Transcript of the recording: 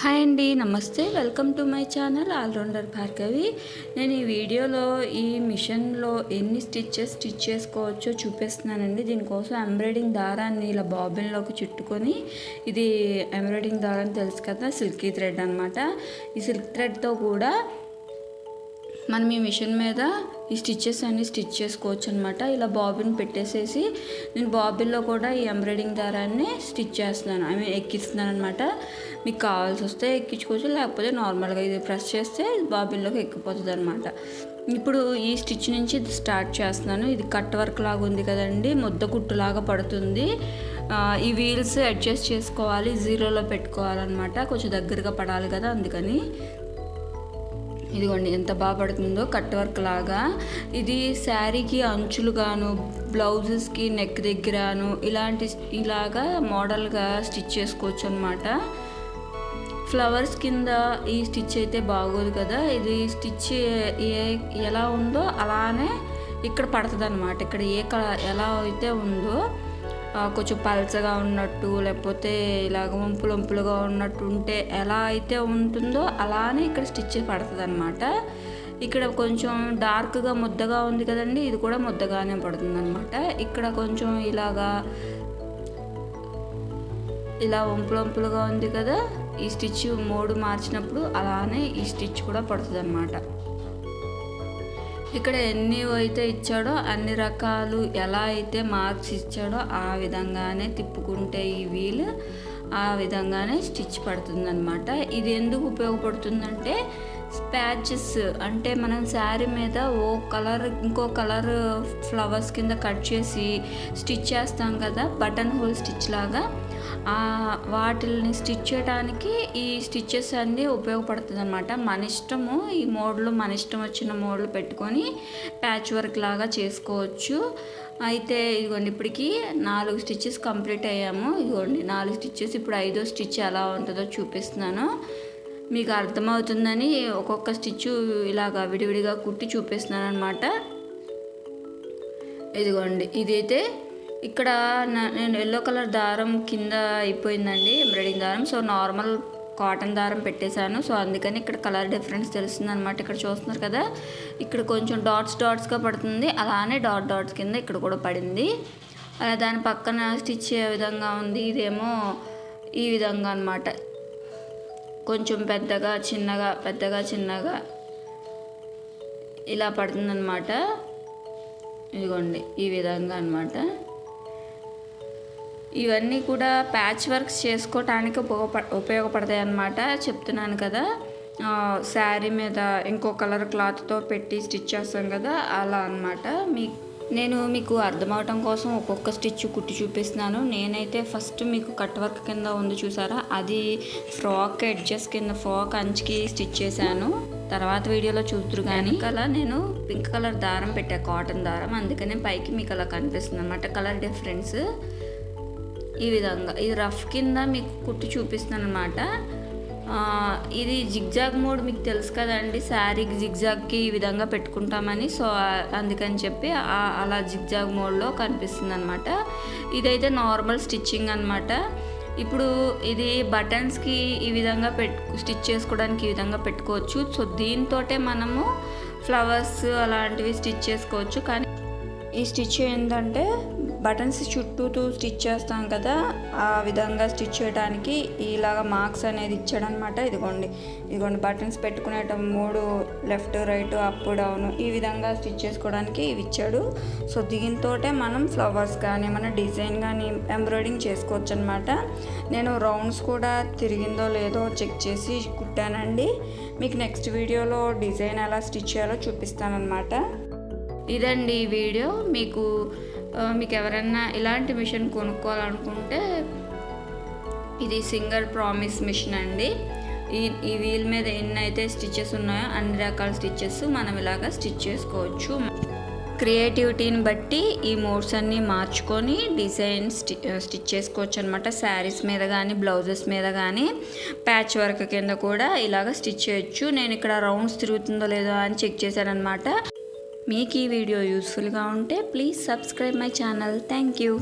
Hi అండి నమస్తే. Welcome to my channel allrounder Bhargavi. నేను ఈ వీడియోలో ఈ మిషన్లో ఎన్ని స్టిచ్చెస్ స్టిచ్ చేసుకోవచ్చో చూపిస్తున్నానండి. దీనికోసం ఎంబ్రాయిడింగ్ దారాన్ని ఇలా బాబిన్లోకి చుట్టుకొని ఇది ఎంబ్రాయిడింగ్ దారాన్ని తెలుసు కదా సిల్కీ థ్రెడ్ అనమాట ఈ సిల్క్ థ్రెడ్తో కూడా మనం ఈ మిషన్ మీద ఈ స్టిచ్చెస్ అన్ని స్టిచ్ చేసుకోవచ్చు అనమాట ఇలా బాబిన్ పెట్టేసేసి నేను బాబిన్లో కూడా ఈ ఎంబ్రాయిడింగ్ దారాన్ని స్టిచ్ చేస్తున్నాను. ఐ మీన్ ఎక్కిస్తున్నాను అనమాట మీకు కావాల్సి వస్తే ఎక్కించుకోవచ్చు లేకపోతే నార్మల్గా ఇది ప్రెస్ చేస్తే బాబిన్లోకి ఎక్కిపోతుంది అనమాట ఇప్పుడు ఈ స్టిచ్ నుంచి ఇది స్టార్ట్ చేస్తున్నాను. ఇది కట్ వర్క్ లాగా ఉంది కదండి ముద్ద కుట్టులాగా పడుతుంది. ఈ వీల్స్ అడ్జస్ట్ చేసుకోవాలి జీరోలో పెట్టుకోవాలన్నమాట. కొంచెం దగ్గరగా పడాలి కదా అందుకని. ఇదిగోండి ఎంత బాగా పడుతుందో కట్ వర్క్ లాగా. ఇది శారీకి అంచులుగాను బ్లౌజెస్కి నెక్ దగ్గరను ఇలాంటి ఇలాగా మోడల్గా స్టిచ్ చేసుకోవచ్చు అనమాట ఫ్లవర్స్ కింద ఈ స్టిచ్ అయితే బాగోదు కదా. ఇది స్టిచ్ ఏ ఎలా ఉందో అలానే ఇక్కడ పడుతుంది అనమాట ఇక్కడ ఏ ఎలా అయితే ఉందో కొంచెం పల్చగా ఉన్నట్టు లేకపోతే ఇలాగ వంపులు వంపులుగా ఉన్నట్టు ఉంటే ఎలా అయితే ఉంటుందో అలానే ఇక్కడ స్టిచ్ పడుతుంది అనమాట ఇక్కడ కొంచెం డార్క్గా ముద్దగా ఉంది కదండి ఇది కూడా ముద్దగానే పడుతుంది అనమాట ఇక్కడ కొంచెం ఇలాగా ఇలా వంపులు వంపులుగా ఉంది కదా ఈ స్టిచ్ మోడు మార్చినప్పుడు అలానే ఈ స్టిచ్ కూడా పడుతుంది అనమాట ఇక్కడ ఎన్ని అయితే ఇచ్చాడో అన్ని రకాలు ఎలా అయితే మార్క్స్ ఇచ్చాడో ఆ విధంగానే తిప్పుకుంటే ఈ వీల్ ఆ విధంగానే స్టిచ్ పడుతుందనమాట ఇది ఎందుకు ఉపయోగపడుతుందంటే స్పాచెస్ అంటే మనం శారీ మీద ఓ కలర్ ఇంకో కలర్ ఫ్లవర్స్ కింద కట్ చేసి స్టిచ్ చేస్తాం కదా బటన్ హోల్ స్టిచ్ లాగా. వాటిని స్టిచ్ చేయడానికి ఈ స్టిచ్చెస్ అన్నీ ఉపయోగపడుతుంది అనమాట మన ఇష్టము ఈ మోడ్లు మన ఇష్టం వచ్చిన మోడ్లు పెట్టుకొని ప్యాచ్ వర్క్ లాగా చేసుకోవచ్చు. అయితే ఇదిగోండి ఇప్పటికి నాలుగు స్టిచ్చెస్ కంప్లీట్ అయ్యాము. ఇదిగోండి నాలుగు స్టిచ్చెస్ ఇప్పుడు ఐదో స్టిచ్ ఎలా ఉంటుందో చూపిస్తున్నాను. మీకు అర్థమవుతుందని ఒక్కొక్క స్టిచ్ ఇలాగా విడివిడిగా కుట్టి చూపిస్తున్నాను అనమాట ఇదిగోండి ఇదైతే ఇక్కడ నేను ఎల్లో కలర్ దారం కింద అయిపోయిందండి ఎంబ్రాయిడింగ్ దారం. సో నార్మల్ కాటన్ దారం పెట్టేశాను. సో అందుకని ఇక్కడ కలర్ డిఫరెన్స్ తెలుస్తుంది అనమాట ఇక్కడ చూస్తున్నారు కదా ఇక్కడ కొంచెం డాట్స్ డాట్స్గా పడుతుంది. అలానే డాట్ డాట్స్ కింద ఇక్కడ కూడా పడింది. అలా దాని పక్కన స్టిచ్ ఏ విధంగా ఉంది ఇదేమో ఈ విధంగా అనమాట. కొంచెం పెద్దగా చిన్నగా పెద్దగా చిన్నగా ఇలా పడుతుందన్నమాట ఇదిగోండి ఈ విధంగా అన్నమాట ఇవన్నీ కూడా ప్యాచ్ వర్క్స్ చేసుకోవటానికి ఉపయోగప ఉపయోగపడతాయి అన్నమాట. చెప్తున్నాను కదా శారీ మీద ఇంకో కలర్ క్లాత్తో పెట్టి స్టిచ్ చేస్తాం కదా అలా అనమాట మీ నేను మీకు అర్థమవటం కోసం ఒక్కొక్క స్టిచ్ కుట్టి చూపిస్తున్నాను. నేనైతే ఫస్ట్ మీకు కట్ వర్క్ కింద ఉంది చూసారా? అది ఫ్రాక్ ఎడ్జెస్ కింద ఫ్రాక్ అంచుకి స్టిచ్ చేశాను. తర్వాత వీడియోలో చూద్దరు కానీ అలా నేను పింక్ కలర్ దారం పెట్టా కాటన్ దారం. అందుకనే పైకి మీకు అలా కనిపిస్తుంది అనమాట కలర్ డిఫరెన్స్. ఈ విధంగా. ఇది రఫ్ కింద మీకు కుట్టి చూపిస్తున్నాను అనమాట ఇది జిగ్జాగ్ మోడ్ మీకు తెలుసు కదండి. శారీకి జిగ్జాగ్కి ఈ విధంగా పెట్టుకుంటామని. సో అందుకని చెప్పి అలా జిగ్జాగ్ మోడ్లో కనిపిస్తుంది అనమాట ఇదైతే నార్మల్ స్టిచ్చింగ్ అనమాట ఇప్పుడు ఇది బటన్స్కి ఈ విధంగా పెట్టు స్టిచ్ చేసుకోవడానికి ఈ విధంగా పెట్టుకోవచ్చు. సో దీంతో మనము ఫ్లవర్స్ అలాంటివి స్టిచ్ చేసుకోవచ్చు. కానీ ఈ స్టిచ్ ఏంటంటే బటన్స్ చుట్టూతో స్టిచ్ చేస్తాం కదా ఆ విధంగా స్టిచ్ చేయడానికి ఇలాగ మార్క్స్ అనేది ఇచ్చాడనమాట. ఇదిగోండి ఇదిగోండి బటన్స్ పెట్టుకునేట మూడు లెఫ్ట్ రైట్ అప్ డౌన్ ఈ విధంగా స్టిచ్ చేసుకోవడానికి ఇవి ఇచ్చాడు. సో దీంతోటే మనం ఫ్లవర్స్ కానీ మన డిజైన్ కానీ ఎంబ్రాయిడింగ్ చేసుకోవచ్చు అనమాట నేను రౌండ్స్ కూడా తిరిగిందో లేదో చెక్ చేసి కుట్టానండి. మీకు నెక్స్ట్ వీడియోలో డిజైన్ ఎలా స్టిచ్ చేయాలో చూపిస్తానమాట ఇదండి ఈ వీడియో. మీకు మీకు ఎవరైనా ఇలాంటి మిషన్ కొనుక్కోవాలనుకుంటే ఇది సింగర్ ప్రామిస్ మిషన్ అండి. ఈ ఈ వీల్ మీద ఎన్ని అయితే స్టిచ్చెస్ ఉన్నాయో అన్ని రకాల స్టిచ్చెస్ మనం ఇలాగా స్టిచ్ చేసుకోవచ్చు. క్రియేటివిటీని బట్టి ఈ మోడ్స్ అన్నీ మార్చుకొని డిజైన్ స్టి స్టిచ్ చేసుకోవచ్చు అనమాట శారీస్ మీద కానీ బ్లౌజెస్ మీద కానీ ప్యాచ్ వర్క్ కింద కూడా ఇలాగ స్టిచ్ చేయొచ్చు. నేను ఇక్కడ రౌండ్స్ తిరుగుతుందో లేదో అని చెక్ చేశాను అనమాట మీకు ఈ వీడియో యూస్ఫుల్గా ఉంటే please subscribe my channel thank you